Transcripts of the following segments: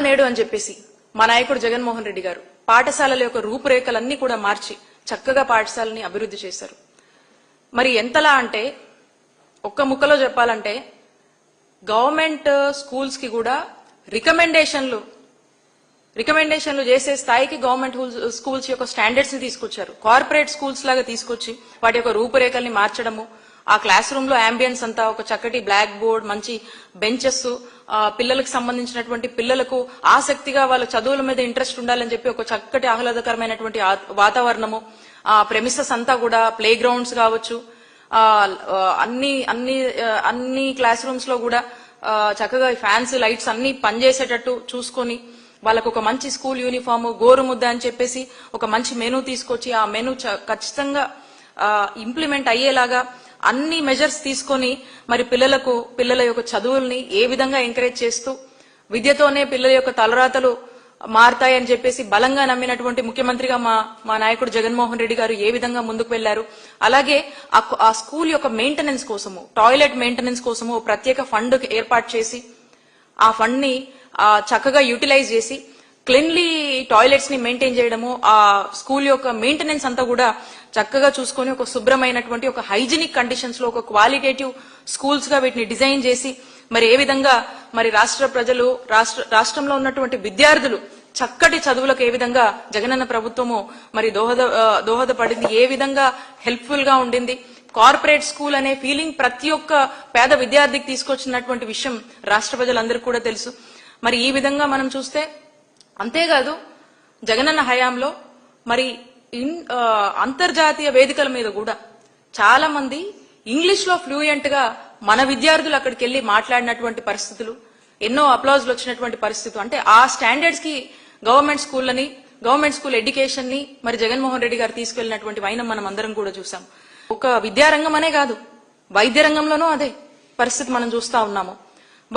నేడు అని చెప్పేసి మా నాయకుడు జగన్మోహన్ రెడ్డి గారు పాఠశాలల యొక్క రూపురేఖలన్నీ కూడా మార్చి చక్కగా పాఠశాలని అభివృద్ధి చేశారు. మరి ఎంతలా అంటే ఒక్క ముక్కలో చెప్పాలంటే గవర్నమెంట్ స్కూల్స్కి కూడా రికమెండేషన్లు రికమెండేషన్లు చేసే స్థాయికి గవర్నమెంట్ స్కూల్స్ యొక్క స్టాండర్డ్స్ని తీసుకొచ్చారు. కార్పొరేట్ స్కూల్స్ లాగా తీసుకొచ్చి వాటి యొక్క రూపురేఖల్ని మార్చడము ఆ క్లాస్ రూమ్లో అంబియన్స్ అంతా ఒక చక్కటి బ్లాక్ బోర్డ్ మంచి బెంచెస్ పిల్లలకు సంబంధించినటువంటి పిల్లలకు ఆసక్తిగా వాళ్ళ చదువుల మీద ఇంట్రెస్ట్ ఉండాలని చెప్పి ఒక చక్కటి ఆహ్లాదకరమైనటువంటి వాతావరణము ఆ ప్రెమిసెస్ అంతా కూడా ప్లే గ్రౌండ్స్ కావచ్చు అన్ని అన్ని అన్ని క్లాస్ రూమ్స్లో కూడా చక్కగా ఫ్యాన్స్ లైట్స్ అన్ని పనిచేసేటట్టు చూసుకొని వాళ్ళకు ఒక మంచి స్కూల్ యూనిఫామ్ గోరు ముద్ద అని చెప్పేసి ఒక మంచి మెనూ తీసుకొచ్చి ఆ మెనూ చ- ఖచ్చితంగా ఇంప్లిమెంట్ అయ్యేలాగా అన్ని మెజర్స్ తీసుకొని మరి పిల్లలకు పిల్లల యొక్క చదువుల్ని ఏ విధంగా ఎంకరేజ్ చేస్తూ విద్యతోనే పిల్లల యొక్క తలరాతలు మారతాయని చెప్పేసి బలంగా నమ్మినటువంటి ముఖ్యమంత్రిగా మా మా నాయకుడు జగన్మోహన్ రెడ్డి గారు ఏ విధంగా ముందుకు వెళ్ళారు అలాగే ఆ కు- ఆ స్కూల్ యొక్క మెయింటెనెన్స్ కోసము టాయిలెట్ మెయింటెనెన్స్ కోసము ప్రత్యేక ఫండ్ ఏర్పాటు చేసి ఆ ఫండ్ని చక్కగా యూటిలైజ్ చేసి క్లీన్లీ టాయిలెట్స్ని మెయింటైన్ చేయడము ఆ స్కూల్ యొక్క మెయింటెనెన్స్ అంతా కూడా చక్కగా చూసుకొని ఒక శుభ్రమైనటువంటి ఒక హైజీనిక్ కండిషన్స్లో ఒక క్వాలిటేటివ్ స్కూల్స్గా వీటిని డిజైన్ చేసి మరి ఏ విధంగా మరి రాష్ట్ర ప్రజలు రాష్ట్ర రాష్ట్రంలో ఉన్నటువంటి విద్యార్థులు చక్కటి చదువులకు ఏ విధంగా జగనన్న ప్రభుత్వము మరి దోహద దోహదపడింది ఏ విధంగా హెల్ప్ఫుల్గా ఉండింది. కార్పొరేట్ స్కూల్ అనే ఫీలింగ్ ప్రతి ఒక్క పేద విద్యార్థికి తీసుకొచ్చినటువంటి విషయం రాష్ట్ర ప్రజలందరికీ కూడా తెలుసు. మరి ఈ విధంగా మనం చూస్తే అంతేకాదు జగనన్న హయాంలో మరి ఇన్ అంతర్జాతీయ వేదికల మీద కూడా చాలా మంది ఇంగ్లీష్లో ఫ్లూయెంట్గా మన విద్యార్థులు అక్కడికి వెళ్ళి మాట్లాడినటువంటి పరిస్థితులు ఎన్నో అప్లాజ్లు వచ్చినటువంటి పరిస్థితులు. అంటే ఆ స్టాండర్డ్స్కి గవర్నమెంట్ స్కూళ్ళని గవర్నమెంట్ స్కూల్ ఎడ్యుకేషన్ని మరి జగన్మోహన్ రెడ్డి గారు తీసుకెళ్ళినటువంటి వైనం మనం అందరం కూడా చూసాం. ఒక విద్యారంగం అనే కాదు వైద్య రంగంలోనూ అదే పరిస్థితి మనం చూస్తా ఉన్నాము.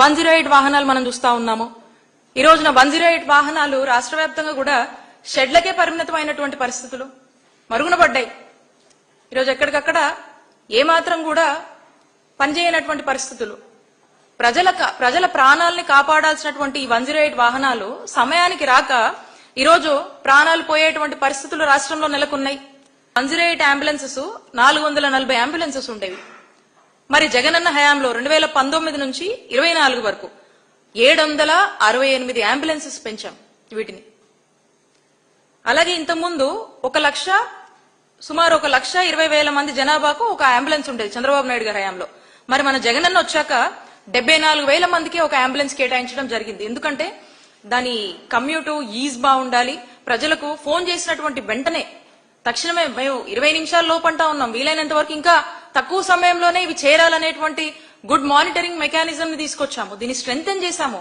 వన్ జీరో ఎయిట్ వాహనాలు మనం చూస్తా ఉన్నాము. ఈ రోజున వన్ జీరో ఎయిట్ వాహనాలు రాష్ట్ర వ్యాప్తంగా కూడా షెడ్లకే పరిమితమైనటువంటి పరిస్థితులు మరుగున పడ్డాయి ఈరోజు ఎక్కడికక్కడ ఏమాత్రం కూడా పనిచేయనటువంటి పరిస్థితులు. ప్రజల ప్రజల ప్రాణాలని కాపాడాల్సినటువంటి ఈ వన్ జీరో ఎయిట్ వాహనాలు సమయానికి రాక ఈరోజు ప్రాణాలు పోయేటువంటి పరిస్థితులు రాష్ట్రంలో నెలకొన్నాయి. వన్ జీరో ఎయిట్ అంబులెన్సెస్ నాలుగు వందల నలభై అంబులెన్సెస్ ఉండేవి. మరి జగనన్న హయాంలో రెండు వేల పంతొమ్మిది నుంచి ఇరవై నాలుగు వరకు ఏడు వందల అరవై ఎనిమిది అంబులెన్సెస్ పెంచాం వీటిని. అలాగే ఇంతకుముందు ఒక లక్ష సుమారు ఒక లక్ష ఇరవై వేల మంది జనాభాకు ఒక అంబులెన్స్ ఉండేది చంద్రబాబు నాయుడు గారి హయాంలో. మరి మన జగనన్న వచ్చాక డెబ్బై నాలుగు వేల మందికి ఒక అంబులెన్స్ కేటాయించడం జరిగింది. ఎందుకంటే దాని కమ్యూటు ఈజ్ బాగుండాలి. ప్రజలకు ఫోన్ చేసినటువంటి వెంటనే తక్షణమే మేము ఇరవై నిమిషాల లోపంటా ఉన్నాం. వీలైనంత వరకు ఇంకా తక్కువ సమయంలోనే ఇవి చేరాలనేటువంటి గుడ్ మానిటరింగ్ మెకానిజం ని తీసుకొచ్చాము. దీన్ని స్ట్రెంగ్తన్ చేశాము.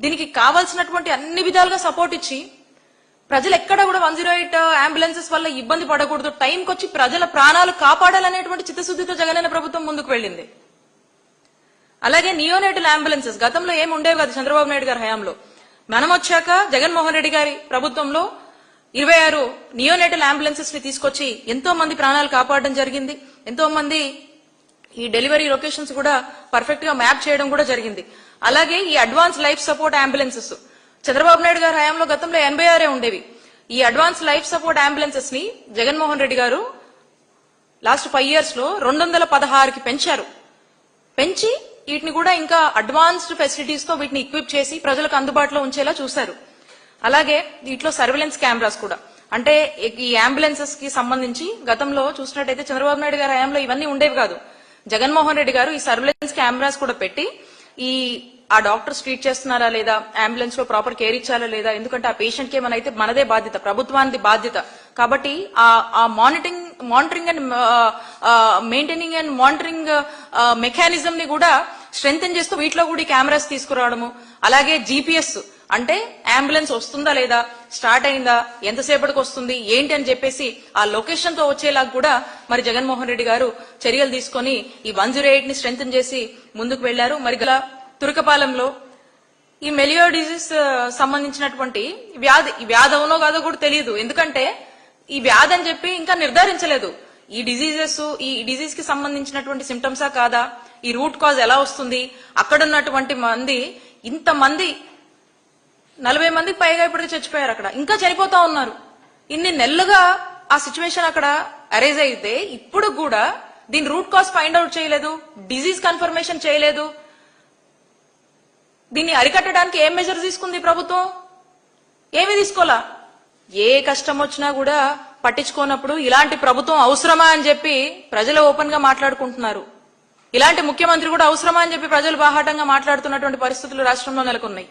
దీనికి కావాల్సినటువంటి అన్ని విధాలుగా సపోర్ట్ ఇచ్చి ప్రజలు ఎక్కడ కూడా వన్ జీరో ఎయిట్ అంబులెన్సెస్ వల్ల ఇబ్బంది పడకూడదు. టైంకి వచ్చి ప్రజల ప్రాణాలు కాపాడాలనేటువంటి చిత్తశుద్ధితో జగనన్న ప్రభుత్వం ముందుకు వెళ్ళింది. అలాగే నియోనేటల్ అంబులెన్సెస్. గతంలో ఏమి ఉండేవి కాదు చంద్రబాబు నాయుడు గారి హయాంలో. మనం వచ్చాక జగన్మోహన్ రెడ్డి గారి ప్రభుత్వంలో ఇరవై ఆరు నియోనేటల్ అంబులెన్సెస్ని తీసుకొచ్చి ఎంతో మంది ప్రాణాలు కాపాడడం జరిగింది. ఎంతో మంది ఈ డెలివరీ లొకేషన్స్ కూడా పర్ఫెక్ట్గా మ్యాప్ చేయడం కూడా జరిగింది. అలాగే ఈ advance life support ambulances. Chandrababu Naidu garu హయాంలో గతంలో ఎనభై ఆరే ఉండేవి. ఈ అడ్వాన్స్ లైఫ్ సపోర్ట్ అంబులెన్సెస్ని జగన్మోహన్ రెడ్డి గారు లాస్ట్ ఫైవ్ ఇయర్స్లో రెండు వందల పదహారుకి పెంచారు. పెంచి వీటిని కూడా ఇంకా అడ్వాన్స్డ్ ఫెసిలిటీస్తో వీటిని ఎక్విప్ చేసి ప్రజలకు అందుబాటులో ఉంచేలా చూశారు. అలాగే వీటిలో సర్వేలెన్స్ కెమెరాస్ కూడా. అంటే ఈ అంబులెన్సెస్కి సంబంధించి గతంలో చూసినట్టయితే చంద్రబాబు నాయుడు గారి హయాంలో ఇవన్నీ ఉండేవి కాదు. జగన్మోహన్ రెడ్డి గారు ఈ సర్వేలెన్స్ కెమెరాస్ కూడా పెట్టి ఈ ఆ డాక్టర్స్ ట్రీట్ చేస్తున్నారా లేదా అంబులెన్స్లో ప్రాపర్ కేర్ ఇచ్చారా లేదా ఎందుకంటే ఆ పేషెంట్కి ఏమైనా అయితే మనదే బాధ్యత ప్రభుత్వానికి బాధ్యత. కాబట్టి ఆ ఆ monitoring monitoring and maintaining and monitoring mechanism ని కూడా స్ట్రెంగ్ చేస్తూ వీటిలో కూడా ఈ కెమెరాస్ తీసుకురావడము. అలాగే జీపీఎస్ అంటే అంబులెన్స్ వస్తుందా లేదా? స్టార్ట్ అయిందా? ఎంతసేపటికి వస్తుంది? ఏంటి అని చెప్పేసి ఆ లొకేషన్తో వచ్చేలాగా కూడా మరి జగన్మోహన్ రెడ్డి గారు చర్యలు తీసుకొని ఈ వన్ జీరో ఎయిట్ని స్ట్రెంగ్ చేసి ముందుకు వెళ్ళారు. మరి గల తురకపాలెంలో ఈ మెలియో డిజీజ్ సంబంధించినటువంటి వ్యాధి వ్యాధి అవునో కాదో కూడా తెలియదు. ఎందుకంటే ఈ వ్యాధి అని చెప్పి ఇంకా నిర్ధారించలేదు. ఈ డిజీజెస్ ఈ డిజీజ్కి సంబంధించినటువంటి సిమ్టమ్సా కాదా? ఈ రూట్ కాజ్ ఎలా వస్తుంది? అక్కడ ఉన్నటువంటి మంది ఇంతమంది నలభై మందికి పైగా ఇప్పటికి చచ్చిపోయారు అక్కడ. ఇంకా చనిపోతా ఉన్నారు. ఇన్ని నెలలుగా ఆ సిచ్యువేషన్ అక్కడ అరైజ్ అయితే ఇప్పుడు కూడా దీని రూట్ కాజ్ ఫైండ్ అవుట్ చేయలేదు డిజీజ్ కన్ఫర్మేషన్ చేయలేదు. దీన్ని అరికట్టడానికి ఏం మెజర్ తీసుకుంది ప్రభుత్వం? ఏమి తీసుకోలా? ఏ కష్టం వచ్చినా కూడా పట్టించుకోనప్పుడు ఇలాంటి ప్రభుత్వం అవసరమా అని చెప్పి ప్రజలు ఓపెన్గా మాట్లాడుకుంటున్నారు. ఇలాంటి ముఖ్యమంత్రి కూడా అవసరమా అని చెప్పి ప్రజలు బాహాటంగా మాట్లాడుతున్నటువంటి పరిస్థితులు రాష్ట్రంలో నెలకొన్నాయి.